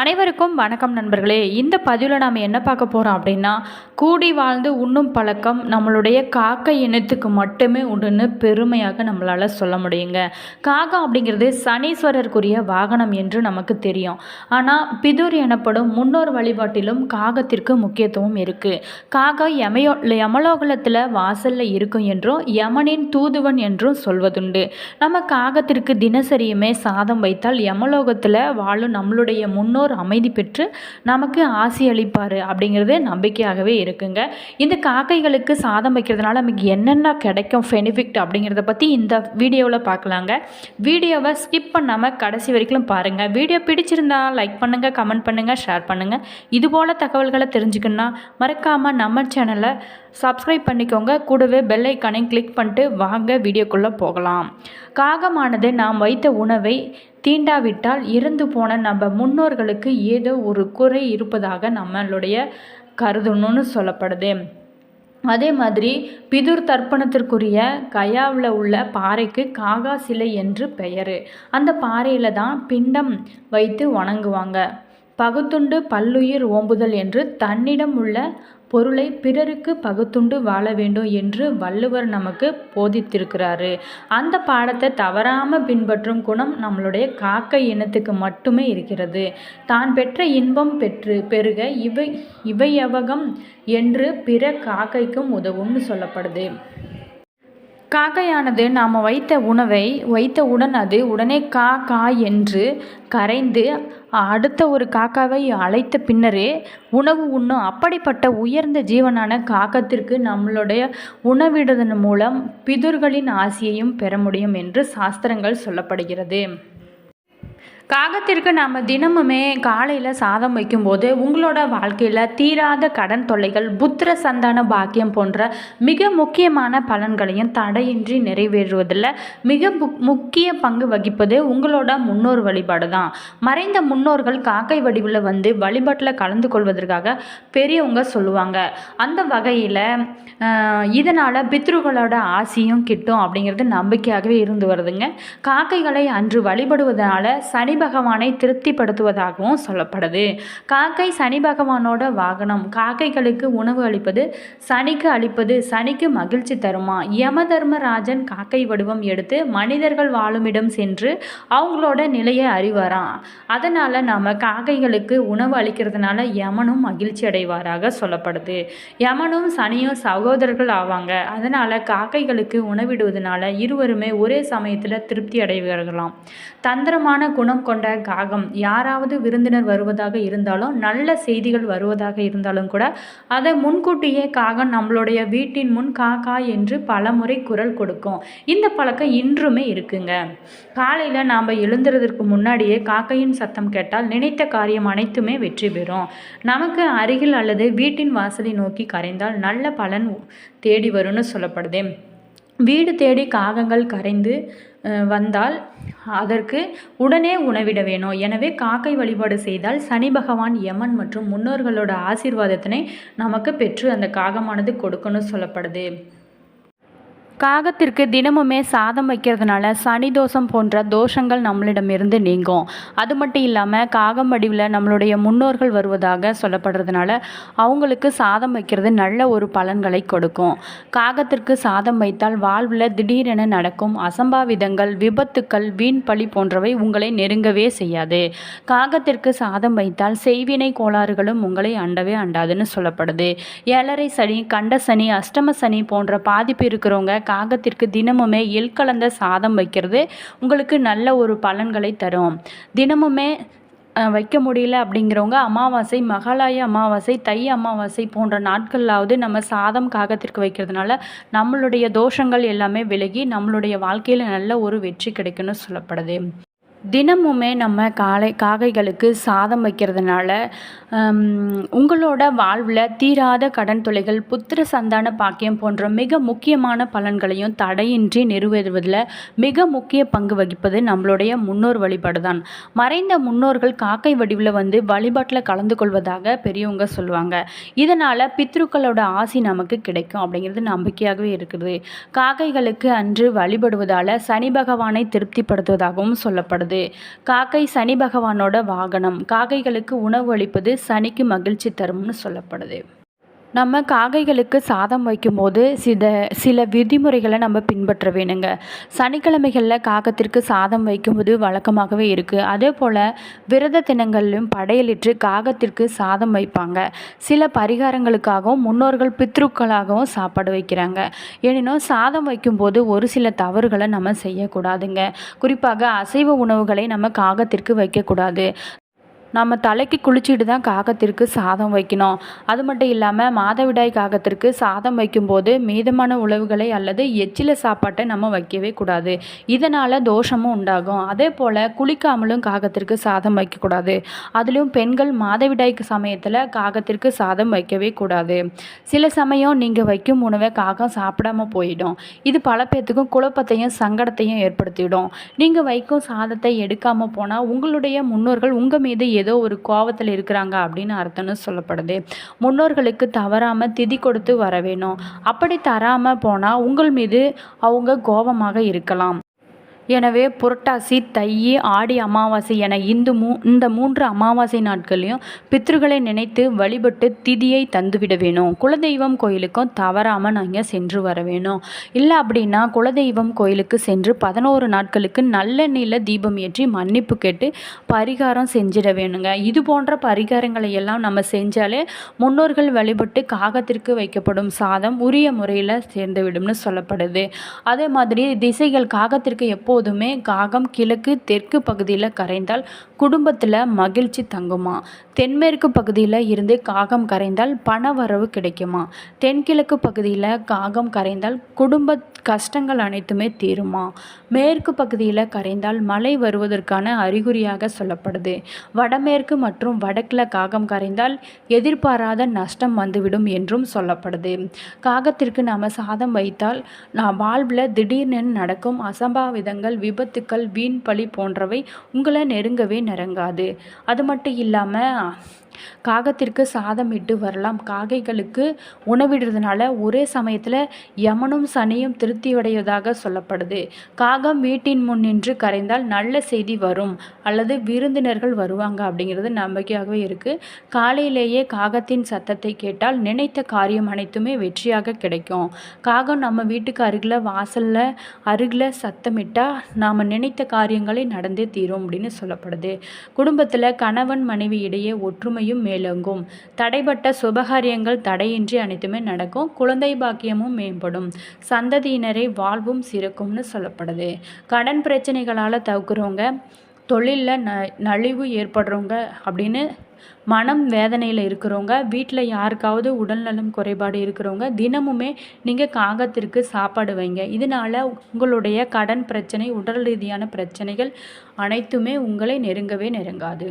அனைவருக்கும் வணக்கம் நண்பர்களே. இந்த பதிவில் நாம் என்ன பார்க்க போகிறோம் அப்படின்னா கூடி வாழ்ந்து உண்ணும் பழக்கம் நம்மளுடைய காக்கை இனத்துக்கு மட்டுமே உண்டுன்னு பெருமையாக நம்மளால் சொல்ல முடியுங்க. காகம் அப்படிங்கிறது சனீஸ்வரருக்குரிய வாகனம் என்று நமக்கு தெரியும். ஆனால் பிதுர் எனப்படும் முன்னோர் வழிபாட்டிலும் காகத்திற்கு முக்கியத்துவம் இருக்குது காகம் யமயோ யமலோகலத்தில் வாசலில் இருக்கும் என்றும் யமனின் தூதுவன் என்றும் சொல்வதுண்டு. நம்ம காகத்திற்கு தினசரியுமே சாதம் வைத்தால் யமலோகத்தில் வாழும் நம்மளுடைய முன்னோர் ஒரு அமைதி பெற்று நமக்கு ஆசி அளிப்பார் அப்படிங்கிறது நம்பிக்கையாகவே இருக்குங்க. இந்த காக்கைகளுக்கு சாதம் வைக்கிறதுனால நமக்கு என்னென்ன கிடைக்கும் பெனிஃபிட் அப்படிங்கிறத பற்றி இந்த வீடியோவில் பார்க்கலாங்க வீடியோவை ஸ்கிப் பண்ணாமல் கடைசி வரைக்கும் பாருங்கள் வீடியோ பிடிச்சிருந்தா லைக் பண்ணுங்கள் கமெண்ட் பண்ணுங்கள் ஷேர் பண்ணுங்கள் இதுபோல் தகவல்களை தெரிஞ்சுக்கணுன்னா மறக்காமல் நம்ம சேனலை சப்ஸ்கிரைப் பண்ணிக்கோங்க. கூடவே பெல் ஐக்கானையும் கிளிக் பண்ணிட்டு வாங்க வீடியோக்குள்ளே போகலாம். காகமானது நாம் வைத்த உணவை தீண்டாவிட்டால் இறந்து போன நம்ம முன்னோர்களுக்கு ஏதோ ஒரு குறை இருப்பதாக நம்மளுடைய கருதணும்னு சொல்லப்படுது. அதே மாதிரி பிதுர் தர்ப்பணத்திற்குரிய கயாவில் உள்ள பாறைக்கு காகா சிலை என்று பெயர். அந்த பாறையில் தான் பிண்டம் வைத்து வணங்குவாங்க. பகுத்துண்டு பல்லுயிர் ஓம்புதல் என்று தன்னிடம் உள்ள பொருளை பிறருக்கு பகுத்துண்டு வாழ வேண்டும் என்று வள்ளுவர் நமக்கு போதித்திருக்கிறாரு. அந்த பாடத்தை தவறாமல் பின்பற்றும் குணம் நம்மளுடைய காக்கை இனத்துக்கு மட்டுமே இருக்கிறது. தான் பெற்ற இன்பம் பெற்று பெருக இவை இவையவகம் என்று பிற காக்கைக்கும் உதவும்னு சொல்லப்படுது. காக்கையானது நாம் வைத்த உணவை வைத்தவுடன் அது உடனே கா கா என்று கரைந்து அடுத்த ஒரு காக்காவை அழைத்த பின்னரே உணவு உண்ணும் அப்படிப்பட்ட உயர்ந்த ஜீவனான காக்கத்திற்கு நம்மளுடைய உணவிடுவதன் மூலம் பிதுர்களின் ஆசியையும் பெற முடியும் என்று சாஸ்திரங்கள் சொல்லப்படுகிறது. காகத்திற்கு நாம் தினமுமே காலையில் சாதம் வைக்கும்போது உங்களோட வாழ்க்கையில் தீராத கடன் தொல்லைகள் புத்திர சந்தான பாக்கியம் போன்ற மிக முக்கியமான பலன்களையும் தடையின்றி நிறைவேறுவதில் மிக முக்கிய பங்கு வகிப்பது உங்களோட முன்னோர் வழிபாடு தான் மறைந்த முன்னோர்கள் காக்கை வடிவில் வந்து வழிபாட்டில் கலந்து கொள்வதற்காக பெரியவங்க சொல்லுவாங்க. அந்த வகையில் இதனால் பித்ருகளோட ஆசியும் கிட்டும் அப்படிங்கிறது நம்பிக்கையாகவே இருந்து வருதுங்க. காக்கைகளை அன்று வழிபடுவதனால சனி பகவானை திருப்திப்படுத்துவதாகவும் சொல்லப்படுது. காக்கை சனி பகவானோட வாகனம். காக்கைகளுக்கு உணவு அளிப்பது சனிக்கு அளிப்பது சனிக்கு மகிழ்ச்சி தருமா? யம தர்மராஜன் காக்கை வடிவம் எடுத்து மனிதர்கள் வாழுமிடம் சென்று அவங்களோட நிலையை அறிவாராம் அதனால் நாம் காக்கைகளுக்கு உணவு அளிக்கிறதுனால யமனும் மகிழ்ச்சி அடைவாராக சொல்லப்படுது. யமனும் சனியும் சகோதரர்கள் ஆவாங்க. அதனால் காக்கைகளுக்கு உணவிடுவதனால இருவருமே ஒரே சமயத்தில் திருப்தி அடைவார்களாம். தந்திரமான குணம் கொண்ட காகம் யாராவது விருந்தினர் வருவதாக இருந்தாலும் நல்ல செய்திகள் வருவதாக இருந்தாலும் கூட அதை முன்கூட்டியே காகம் நம்மளுடைய வீட்டின் முன் காக்கா என்று பலமுறை குரல் கொடுக்கும். இந்த பழக்கம் இன்றுமே இருக்குங்க. காலையில் நாம் எழுந்துறதுக்கு முன்னாடியே காக்கையின் சத்தம் கேட்டால் நினைத்த காரியம் அனைத்துமே வெற்றி பெறும். நமக்கு அருகில் அல்லது வீட்டின் வாசலை நோக்கி கரைந்தால் நல்ல பலன் தேடி வரும்னு சொல்லப்படுது. வீடு தேடி காகங்கள் கரைந்து வந்தால் அதற்கு உடனே உணவிட வேணும். எனவே காக்கை வழிபாடு செய்தால் சனி பகவான் யமன் மற்றும் முன்னோர்களோட ஆசீர்வாதத்தினை நமக்கு பெற்று அந்த காகமானது கொடுக்கணும் சொல்லப்படுது. காகத்திற்கு தினமுமே சாதம் வைக்கிறதுனால சனி தோஷம் போன்ற தோஷங்கள் நம்மளிடமிருந்து நீங்கும். அது மட்டும் இல்லாமல் காகம் வடிவில் நம்மளுடைய முன்னோர்கள் வருவதாக சொல்லப்படுறதுனால அவங்களுக்கு சாதம் வைக்கிறது நல்ல ஒரு பலன்களை கொடுக்கும். காகத்திற்கு சாதம் வைத்தால் வாழ்வில் திடீரென நடக்கும் அசம்பாவிதங்கள் விபத்துக்கள் வீண் பழி போன்றவை உங்களை நெருங்கவே செய்யாது. காகத்திற்கு சாதம் வைத்தால் செய்வினை கோளாறுகளும் உங்களை அண்டவே அண்டாதுன்னு சொல்லப்படுது. ஏழரை சனி கண்ட சனி அஷ்டம சனி போன்ற பாதிப்பு இருக்கிறவங்க காகத்திற்கு தினமுமே எள் கலந்த சாதம் வைக்கிறது. உங்களுக்கு நல்ல ஒரு பலன்களை தரும். தினமுமே வைக்க முடியல அப்படிங்கிறவங்க அமாவாசை மகாலய அமாவாசை தை அமாவாசை போன்ற நாட்களாவது நம்ம சாதம் காகத்திற்கு வைக்கிறதுனால நம்மளுடைய தோஷங்கள் எல்லாமே விலகி நம்மளுடைய வாழ்க்கையில் நல்ல ஒரு வெற்றி கிடைக்கும்னு சொல்லப்படுது. தினமுமே நம்ம காலை காகைகளுக்கு சாதம் வைக்கிறதுனால உங்களோட வாழ்வில் தீராத கடன் தொலைகள் புத்திர சந்தான பாக்கியம் போன்ற மிக முக்கியமான பலன்களையும் தடையின்றி நிறைவேறுவதில் மிக முக்கிய பங்கு வகிப்பது நம்மளுடைய முன்னோர் வழிபாடு தான் மறைந்த முன்னோர்கள் காக்கை வடிவில் வந்து வழிபாட்டில் கலந்து கொள்வதாக பெரியவங்க சொல்லுவாங்க. இதனால் பித்ருக்களோட ஆசி நமக்கு கிடைக்கும் அப்படிங்கிறது நம்பிக்கையாகவே இருக்குது. காக்கைகளுக்கு அன்று வழிபடுவதால் சனி பகவானை திருப்திப்படுத்துவதாகவும் சொல்லப்படுது. சொல்லப்படுது காக்கை சனி பகவானோட வாகனம். காக்கைகளுக்கு உணவு அளிப்பது சனிக்கு மகிழ்ச்சி தரும்னு சொல்லப்படுது. நம்ம காகைகளுக்கு சாதம் வைக்கும்போது சித சில விதிமுறைகளை நம்ம பின்பற்ற வேணுங்க. சனிக்கிழமைகளில் காகத்திற்கு சாதம் வைக்கும்போது வழக்கமாகவே இருக்குது அதே போல் விரத தினங்களிலும் படையலிட்டு காகத்திற்கு சாதம் வைப்பாங்க. சில பரிகாரங்களுக்காகவும் முன்னோர்கள் பித்ருக்களாகவும் சாப்பாடு வைக்கிறாங்க. எனினும் சாதம் வைக்கும்போது ஒரு சில தவறுகளை நம்ம செய்யக்கூடாதுங்க. குறிப்பாக அசைவ உணவுகளை நம்ம காகத்திற்கு வைக்கக்கூடாது. நம்ம தலைக்கு குளிச்சுட்டு தான் காகத்திற்கு சாதம் வைக்கணும். அது மட்டும் இல்லாமல் மாதவிடாய் காகத்திற்கு சாதம் வைக்கும்போது மீதமான உழவுகளை அல்லது எச்சில சாப்பாட்டை நம்ம வைக்கவே கூடாது. இதனால் தோஷமும் உண்டாகும். அதே போல் குளிக்காமலும் காகத்திற்கு சாதம் வைக்கக்கூடாது அதுலேயும் பெண்கள் மாதவிடாய்க்கு சமயத்தில் காகத்திற்கு சாதம் வைக்கவே கூடாது. சில சமயம் நீங்கள் வைக்கும் உணவை காகம் சாப்பிடாம போயிடும். இது பல பேர்த்துக்கும் குழப்பத்தையும் சங்கடத்தையும் ஏற்படுத்திவிடும். நீங்கள் வைக்கும் சாதத்தை எடுக்காமல் போனால் உங்களுடைய முன்னோர்கள் உங்கள் மீது ஏதோ ஒரு கோவத்தில் இருக்கிறாங்க அப்படின்னு அர்த்தம்னு சொல்லப்படுது. முன்னோர்களுக்கு தவறாமல் திதி கொடுத்து வர வேணும். அப்படி தராமல் போனால் உங்கள் மீது அவங்க கோபமாக இருக்கலாம். எனவே புரட்டாசி தை ஆடி அமாவாசை என இந்து மூ இந்த மூன்று அமாவாசை நாட்களையும் பித்ருகளை நினைத்து வழிபட்டு திதியை தந்துவிட வேணும். குலதெய்வம் கோயிலுக்கும் தவறாமல் நாங்கள் சென்று வர வேணும். இல்லை அப்படின்னா குலதெய்வம் கோயிலுக்கு சென்று பதினோரு நாட்களுக்கு நல்லெண்ணெயில் தீபம் ஏற்றி மன்னிப்பு கேட்டு பரிகாரம் செஞ்சிட வேணுங்க. இது போன்ற பரிகாரங்களை எல்லாம் நம்ம செஞ்சாலே முன்னோர்கள் வழிபட்டு காகத்திற்கு வைக்கப்படும் சாதம் உரிய முறையில் சேர்ந்துவிடும்னு சொல்லப்படுது. அதே மாதிரி திசைகள் காகத்திற்கு எப்போ எப்போதுமே காகம் கிழக்கு தெற்கு பகுதியில் கரைந்தால் குடும்பத்தில் மகிழ்ச்சி தங்குமா? தென்மேற்கு பகுதியில் இருந்து காகம் கரைந்தால் பண வரவு கிடைக்குமா? தென்கிழக்கு பகுதியில் காகம் கரைந்தால் குடும்ப கஷ்டங்கள் அனைத்துமே தீருமா? மேற்கு பகுதியில் கரைந்தால் மழை வருவதற்கான அறிகுறியாக சொல்லப்படுது. வடமேற்கு மற்றும் வடக்கில் காகம் கரைந்தால் எதிர்பாராத நஷ்டம் வந்துவிடும் என்றும் சொல்லப்படுது. காகத்திற்கு நாம் சாதம் வைத்தால் நான் வாழ்வில் திடீர்னு நடக்கும் அசம்பாவிதங்கள் விபத்துக்கள் வீண் பழி போன்றவை உங்களை நெருங்கவே நெருங்காது. அது மட்டும் இல்லாமல் காகத்திற்கு சாதம் இட்டு வரலாம். காகைகளுக்கு உணவிடுறதுனால ஒரே சமயத்தில் யமனும் சனியும் திருப்தியடைவதாக சொல்லப்படுது. காகம் வீட்டின் முன் நின்று கரைந்தால் நல்ல செய்தி வரும். அல்லது விருந்தினர்கள் வருவாங்க அப்படிங்கிறது நம்பிக்கையாகவே இருக்குது காலையிலேயே காகத்தின் சத்தத்தை கேட்டால் நினைத்த காரியம் அனைத்துமே வெற்றியாக கிடைக்கும். காகம் நம்ம வீட்டுக்கு அருகில் வாசலில் அருகில் சத்தமிட்டால் நாம் நினைத்த காரியங்களை நடந்தே தீரும் அப்படின்னு சொல்லப்படுது. குடும்பத்தில் கணவன் மனைவி இடையே ஒற்றுமை நன்மையும் மேலோங்கும். தடைப்பட்ட சுபகாரியங்கள் தடையின்றி அனைத்துமே நடக்கும். குழந்தை பாக்கியமும் மேம்படும். சந்ததியினரை வாழ்வும் சிறக்கும்னு சொல்லப்படுது. கடன் பிரச்சனைகளால் தவிர்க்கிறவங்க தொழிலில் ந நலிவு ஏற்படுறவங்க அப்படின்னு மனம் வேதனையில் இருக்கிறவங்க வீட்டில் யாருக்காவது உடல்நலம் குறைபாடு இருக்கிறவங்க தினமுமே நீங்கள் காகத்திற்கு சாப்பாடு வைங்க. இதனால் உங்களுடைய கடன் பிரச்சனை உடல் ரீதியான பிரச்சனைகள் அனைத்துமே உங்களை நெருங்கவே நெருங்காது.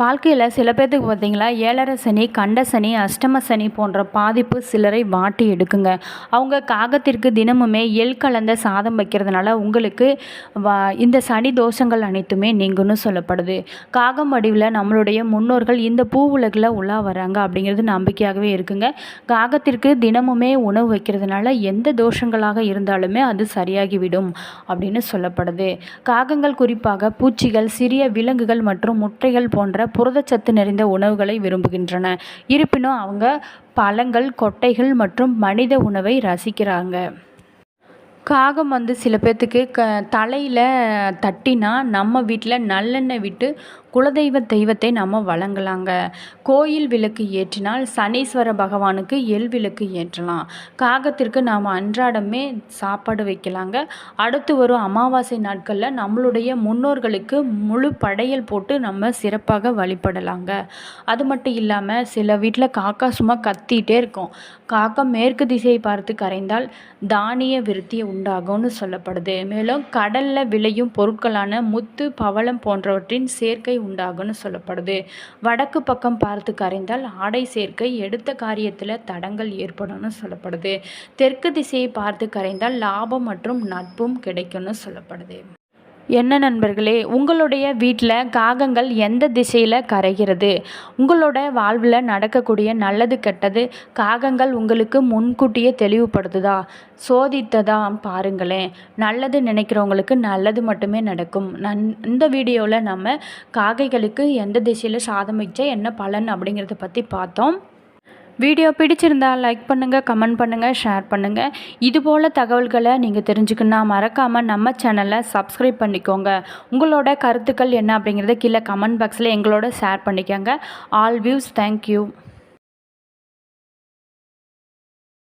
வாழ்க்கையில் சில பேர்த்துக்கு பார்த்திங்களா ஏழரை சனி கண்ட சனி அஷ்டம சனி போன்ற பாதிப்பு சிலரை வாட்டி எடுக்குங்க. அவங்க காகத்திற்கு தினமுமே எள் கலந்த சாதம் வைக்கிறதுனால உங்களுக்கு வா இந்த சனி தோஷங்கள் அனைத்துமே நீங்கன்னு சொல்லப்படுது. காகம் வடிவில் நம்மளுடைய முன்னோர்கள் இந்த பூ உலகில் உள்ளா வராங்க அப்படிங்கிறது நம்பிக்கையாகவே இருக்குங்க. காகத்திற்கு தினமுமே உணவு வைக்கிறதுனால எந்த தோஷங்களாக இருந்தாலுமே அது சரியாகிவிடும் அப்படின்னு சொல்லப்படுது. காகங்கள் குறிப்பாக பூச்சிகள் சிறிய விலங்குகள் மற்றும் முட்டைகள் போன்ற புரதச்சத்து நிறைந்த உணவுகளை விரும்புகின்றன. இருப்பினும் அவங்க பழங்கள் கொட்டைகள் மற்றும் மனித உணவை ரசிக்கிறாங்க. காகம் வந்து சில பேர்த்துக்கு க தலையில் தட்டினா நம்ம வீட்டில் நல்லெண்ணெய் விட்டு குலதெய்வ தெய்வத்தை நம்ம வழங்கலாங்க. கோயில் விளக்கு ஏற்றினால் சனீஸ்வர பகவானுக்கு எல் விளக்கு ஏற்றலாம். காகத்திற்கு நாம் அன்றாடமே சாப்பாடு வைக்கலாங்க. அடுத்து வரும் அமாவாசை நாட்களில் நம்மளுடைய முன்னோர்களுக்கு முழு படையல் போட்டு நம்ம சிறப்பாக வழிபடலாங்க. அது மட்டும் இல்லாமல் சில வீட்டில் காக்கா சும்மா கத்திகிட்டே இருக்கும். காக்கா மேற்கு திசையை பார்த்து கரைந்தால் தானிய விருத்தி உண்டாகும்னு சொல்லப்படுது. மேலும் கடலில் விளையும் பொருட்களான முத்து பவளம் போன்றவற்றின் சேர்க்கை உண்டாகும்னு சொல்லப்படுது. வடக்கு பக்கம் பார்த்து கரைந்தால் ஆடை சேர்க்கை எடுத்த காரியத்தில் தடங்கள் ஏற்படும்னு சொல்லப்படுது. தெற்கு திசையை பார்த்து கரைந்தால் லாபம் மற்றும் நட்பும் கிடைக்கும்னு சொல்லப்படுது. என்ன நண்பர்களே உங்களுடைய வீட்டில் காகங்கள் எந்த திசையில் கரைகிறது? உங்களோட வாழ்வில் நடக்கக்கூடிய நல்லது கெட்டது காகங்கள் உங்களுக்கு முன்கூட்டியே தெளிவுபடுத்துதா? சோதித்ததா? பாருங்களேன். நல்லது நினைக்கிறவங்களுக்கு நல்லது மட்டுமே நடக்கும். நன் இந்த வீடியோவில் நம்ம காகைகளுக்கு எந்த திசையில் சாதம் வச்சா என்ன பலன் அப்படிங்கிறத பற்றி பார்த்தோம். வீடியோ பிடிச்சிருந்தால் லைக் பண்ணுங்கள் கமெண்ட் பண்ணுங்கள் ஷேர் பண்ணுங்கள் இதுபோல் தகவல்களை நீங்கள் தெரிஞ்சுக்கணுன்னா மறக்காமல் நம்ம சேனலை சப்ஸ்கிரைப் பண்ணிக்கோங்க. உங்களோட கருத்துக்கள் என்ன அப்படிங்கிறத கீழே கமெண்ட் பாக்ஸில் எங்களோட ஷேர் பண்ணிக்கோங்க. All views thank you